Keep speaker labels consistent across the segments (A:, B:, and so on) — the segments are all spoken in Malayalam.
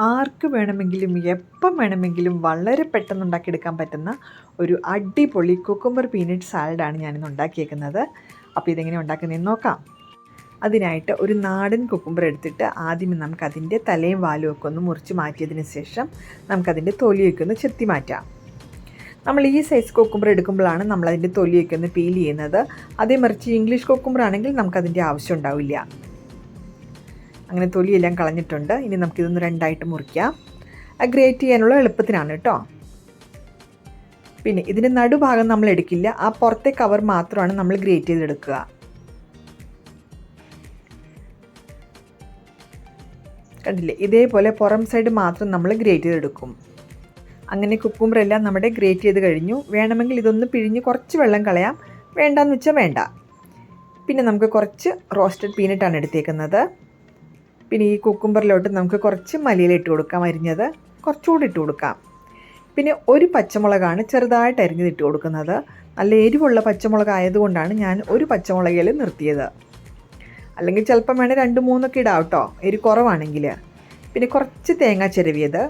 A: ആർക്ക് വേണമെങ്കിലും എപ്പം വേണമെങ്കിലും വളരെ പെട്ടെന്ന് ഉണ്ടാക്കിയെടുക്കാൻ പറ്റുന്ന ഒരു അടിപൊളി കുക്കുംബർ പീനട്ട് സാലഡാണ് ഞാനിന്ന് ഉണ്ടാക്കിയേക്കുന്നത്. അപ്പോൾ ഇതെങ്ങനെ ഉണ്ടാക്കുന്നതെന്ന് നോക്കാം. അതിനായിട്ട് ഒരു നാടൻ കുക്കുംബർ എടുത്തിട്ട് ആദ്യമേ നമുക്കതിന്റെ തലയും വാലും ഒക്കെ ഒന്ന് മുറിച്ച് മാറ്റിയതിന് ശേഷം നമുക്കതിന്റെ തൊലിയൊക്കെ ഒന്ന് ചെത്തി മാറ്റാം. നമ്മൾ ഈ സൈസ് കൊക്കുമ്പർ എടുക്കുമ്പോഴാണ് നമ്മൾ അതിന്റെ തൊലിയൊക്കെ ഒന്ന് പീൽ ചെയ്യുന്നത്. അതേ മറിച്ച് ഇംഗ്ലീഷ് കുക്കുംബർ ആണെങ്കിൽ നമുക്കതിന്റെ ആവശ്യം ഉണ്ടാവില്ല. അങ്ങനെ തൊലിയെല്ലാം കളഞ്ഞിട്ടുണ്ട്. ഇനി നമുക്കിതൊന്ന് രണ്ടായിട്ട് മുറിക്കാം. ഗ്രേറ്റ് ചെയ്യാനുള്ള എളുപ്പത്തിനാണ് കേട്ടോ. പിന്നെ ഇതിന്റെ നടുഭാഗം നമ്മൾ എടുക്കില്ല. ആ പുറത്തെ കവർ മാത്രമാണ് നമ്മൾ ഗ്രേറ്റ് ചെയ്തെടുക്കുക. കണ്ടില്ലേ? ഇതേപോലെ പുറം സൈഡ് മാത്രം നമ്മൾ ഗ്രേറ്റ് ചെയ്തെടുക്കും. അങ്ങനെ കുക്കുമ്പറെല്ലാം നമ്മുടെ ഗ്രേറ്റ് ചെയ്ത് കഴിഞ്ഞു. വേണമെങ്കിൽ ഇതൊന്ന് പിഴിഞ്ഞ് കുറച്ച് വെള്ളം കളയാം. വേണ്ടാന്ന് വെച്ചാൽ വേണ്ട. പിന്നെ നമുക്ക് കുറച്ച് റോസ്റ്റഡ് പീനട്ടാണ് എടുത്തേക്കുന്നത്. പിന്നെ ഈ കുക്കുംബറിലോട്ട് നമുക്ക് കുറച്ച് മല്ലിയില ഇട്ട് കൊടുക്കാം അരിഞ്ഞത് കുറച്ചുകൂടി ഇട്ട് കൊടുക്കാം. പിന്നെ ഒരു പച്ചമുളകാണ് ചെറുതായിട്ട് അരിഞ്ഞത് ഇട്ട് കൊടുക്കുന്നത്. നല്ല എരിവുള്ള പച്ചമുളക് ആയതുകൊണ്ടാണ് ഞാൻ ഒരു പച്ചമുളകിൽ നിർത്തിയത്. അല്ലെങ്കിൽ ചിലപ്പം വേണേൽ രണ്ട് മൂന്നൊക്കെ ഇടാം കേട്ടോ എരി കുറവാണെങ്കിൽ. പിന്നെ കുറച്ച് തേങ്ങ ചിരവിയത്.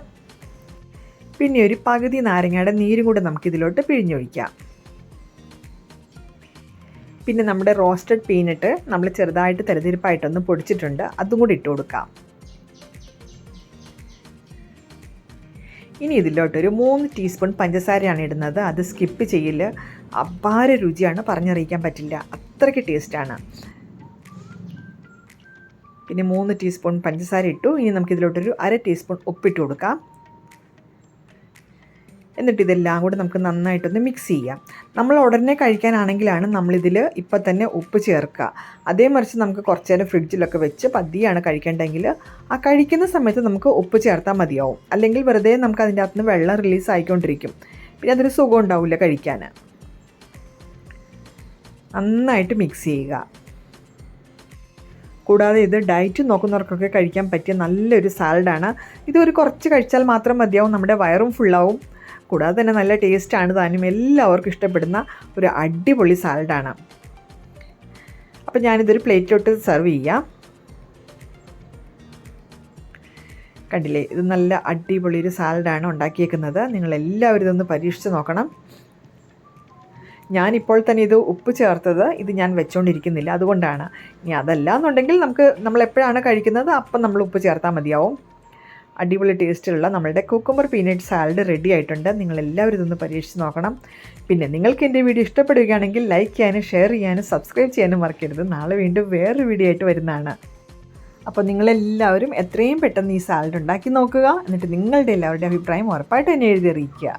A: പിന്നെ ഒരു പകുതി നാരങ്ങയുടെ നീരും കൂടെ നമുക്കിതിലോട്ട് പിഴിഞ്ഞൊഴിക്കാം. പിന്നെ നമ്മുടെ റോസ്റ്റഡ് പീനട്ട് നമ്മൾ ചെറുതായിട്ട് തെരഞ്ഞെടുപ്പായിട്ടൊന്ന് പൊടിച്ചിട്ടുണ്ട്. അതും കൂടി ഇട്ട് കൊടുക്കാം. ഇനി ഇതിലോട്ടൊരു മൂന്ന് ടീസ്പൂൺ പഞ്ചസാരയാണ് ഇടുന്നത്. അത് സ്കിപ്പ് ചെയ്യില്ല അപാര രുചിയാണ്. പറഞ്ഞറിയിക്കാൻ പറ്റില്ല. അത്രയ്ക്ക് ടേസ്റ്റാണ് പിന്നെ മൂന്ന് ടീസ്പൂൺ പഞ്ചസാര ഇട്ടു. ഇനി നമുക്കിതിലോട്ടൊരു അര ടീസ്പൂൺ ഉപ്പിട്ട് കൊടുക്കാം. എന്നിട്ട് ഇതെല്ലാം കൂടെ നമുക്ക് നന്നായിട്ടൊന്ന് മിക്സ് ചെയ്യാം. നമ്മൾ ഉടനെ കഴിക്കാനാണെങ്കിലാണ് നമ്മളിതിൽ ഇപ്പം തന്നെ ഉപ്പ് ചേർക്കുക. അതേ മറിച്ച് നമുക്ക് കുറച്ച് നേരം ഫ്രിഡ്ജിലൊക്കെ വെച്ച് പതിയാണ് കഴിക്കേണ്ടെങ്കിൽ ആ കഴിക്കുന്ന സമയത്ത് നമുക്ക് ഉപ്പ് ചേർത്താൽ മതിയാവും. അല്ലെങ്കിൽ വെറുതെ നമുക്ക് അതിന്റെ അകത്ത് നിന്ന് വെള്ളം റിലീസ് ആയിക്കൊണ്ടിരിക്കും. പിന്നെ അതൊരു സുഖം ഉണ്ടാവില്ല കഴിക്കാൻ നന്നായിട്ട് മിക്സ് ചെയ്യുക. കൂടാതെ ഇത് ഡയറ്റ് നോക്കുന്നവർക്കൊക്കെ കഴിക്കാൻ പറ്റിയ നല്ലൊരു സാലഡാണ് ഇത് ഒരു കുറച്ച് കഴിച്ചാൽ മാത്രം മതിയാവും. നമ്മുടെ വയറും ഫുള്ളാവും കൂടാതെ തന്നെ നല്ല ടേസ്റ്റാണ് താനും എല്ലാവർക്കും ഇഷ്ടപ്പെടുന്ന ഒരു അടിപൊളി സാലഡാണ്. അപ്പോൾ ഞാനിതൊരു പ്ലേറ്റിലോട്ട് സെർവ് ചെയ്യാം. കണ്ടില്ലേ? ഇത് നല്ല അടിപൊളി ഒരു സാലഡാണ് ഉണ്ടാക്കിയേക്കുന്നത്. നിങ്ങളെല്ലാവരും ഇതൊന്ന് പരീക്ഷിച്ച് നോക്കണം. ഞാനിപ്പോൾ തന്നെ ഇത് ഉപ്പ് ചേർത്തത്. ഇത് ഞാൻ വെച്ചുകൊണ്ടിരിക്കുന്നില്ല അതുകൊണ്ടാണ്. ഇനി അതല്ല എന്നുണ്ടെങ്കിൽ നമുക്ക് നമ്മൾ എപ്പോഴാണ് കഴിക്കുന്നത്? അപ്പം നമ്മൾ ഉപ്പ് ചേർത്താൽ മതിയാവും. അടിപൊളി ടേസ്റ്റിലുള്ള നമ്മളുടെ കുക്കുംബർ പീനട്ട് സാലഡ് റെഡി ആയിട്ടുണ്ട്. നിങ്ങൾ എല്ലാവരും ഇതൊന്ന് പരീക്ഷിച്ച് നോക്കണം. പിന്നെ നിങ്ങൾക്ക് എന്റെ വീഡിയോ ഇഷ്ടപ്പെടുകയാണെങ്കിൽ ലൈക്ക് ചെയ്യാനും ഷെയർ ചെയ്യാനും സബ്സ്ക്രൈബ് ചെയ്യാനും മറക്കരുത്. നാളെ വീണ്ടും വേറൊരു വീഡിയോ ആയിട്ട് വരുന്നതാണ്. അപ്പോൾ നിങ്ങളെല്ലാവരും എത്രയും പെട്ടെന്ന് ഈ സാലഡ് ഉണ്ടാക്കി നോക്കുക. എന്നിട്ട് നിങ്ങളുടെ എല്ലാവരുടെ അഭിപ്രായം ഉറപ്പായിട്ട് എന്നെ എഴുതി അറിയിക്കുക.